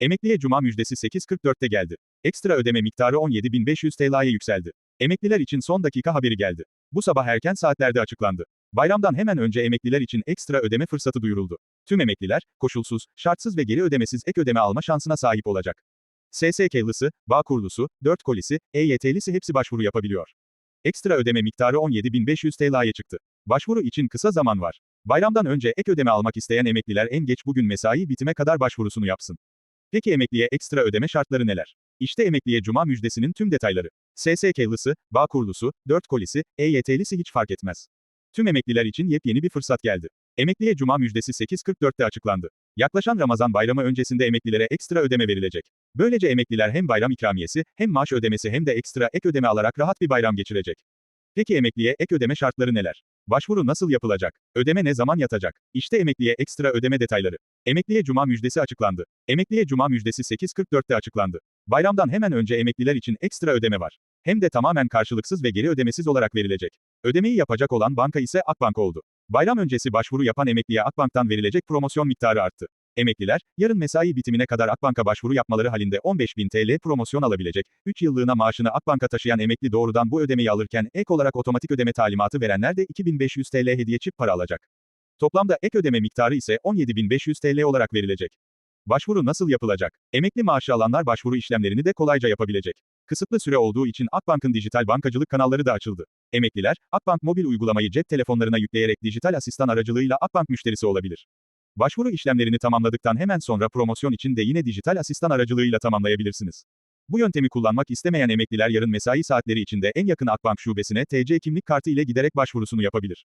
Emekliye cuma müjdesi 8.44'te geldi. Ekstra ödeme miktarı 17.500 TL'ye yükseldi. Emekliler için son dakika haberi geldi. Bu sabah erken saatlerde açıklandı. Bayramdan hemen önce emekliler için ekstra ödeme fırsatı duyuruldu. Tüm emekliler, koşulsuz, şartsız ve geri ödemesiz ek ödeme alma şansına sahip olacak. SSK'lısı, Bağkurlusu, 4 kolisi, EYT'lisi hepsi başvuru yapabiliyor. Ekstra ödeme miktarı 17.500 TL'ye çıktı. Başvuru için kısa zaman var. Bayramdan önce ek ödeme almak isteyen emekliler en geç bugün mesai bitime kadar başvurusunu yapsın. Peki emekliye ekstra ödeme şartları neler? İşte emekliye cuma müjdesinin tüm detayları. SSK'lısı, Bağkurlusu, 4 kolisi, EYT'lisi hiç fark etmez. Tüm emekliler için yepyeni bir fırsat geldi. Emekliye cuma müjdesi 8.44'te açıklandı. Yaklaşan Ramazan bayramı öncesinde emeklilere ekstra ödeme verilecek. Böylece emekliler hem bayram ikramiyesi, hem maaş ödemesi hem de ekstra ek ödeme alarak rahat bir bayram geçirecek. Peki emekliye ek ödeme şartları neler? Başvuru nasıl yapılacak? Ödeme ne zaman yatacak? İşte emekliye ekstra ödeme detayları. Emekliye cuma müjdesi açıklandı. Emekliye cuma müjdesi 8.44'te açıklandı. Bayramdan hemen önce emekliler için ekstra ödeme var. Hem de tamamen karşılıksız ve geri ödemesiz olarak verilecek. Ödemeyi yapacak olan banka ise Akbank oldu. Bayram öncesi başvuru yapan emekliye Akbank'tan verilecek promosyon miktarı arttı. Emekliler, yarın mesai bitimine kadar Akbank'a başvuru yapmaları halinde 15.000 TL promosyon alabilecek, 3 yıllığına maaşını Akbank'a taşıyan emekli doğrudan bu ödemeyi alırken ek olarak otomatik ödeme talimatı verenler de 2500 TL hediye çip para alacak. Toplamda ek ödeme miktarı ise 17.500 TL olarak verilecek. Başvuru nasıl yapılacak? Emekli maaşı alanlar başvuru işlemlerini de kolayca yapabilecek. Kısıtlı süre olduğu için Akbank'ın dijital bankacılık kanalları da açıldı. Emekliler, Akbank mobil uygulamayı cep telefonlarına yükleyerek dijital asistan aracılığıyla Akbank müşterisi olabilir. Başvuru işlemlerini tamamladıktan hemen sonra promosyon için de yine dijital asistan aracılığıyla tamamlayabilirsiniz. Bu yöntemi kullanmak istemeyen emekliler yarın mesai saatleri içinde en yakın Akbank şubesine TC kimlik kartı ile giderek başvurusunu yapabilir.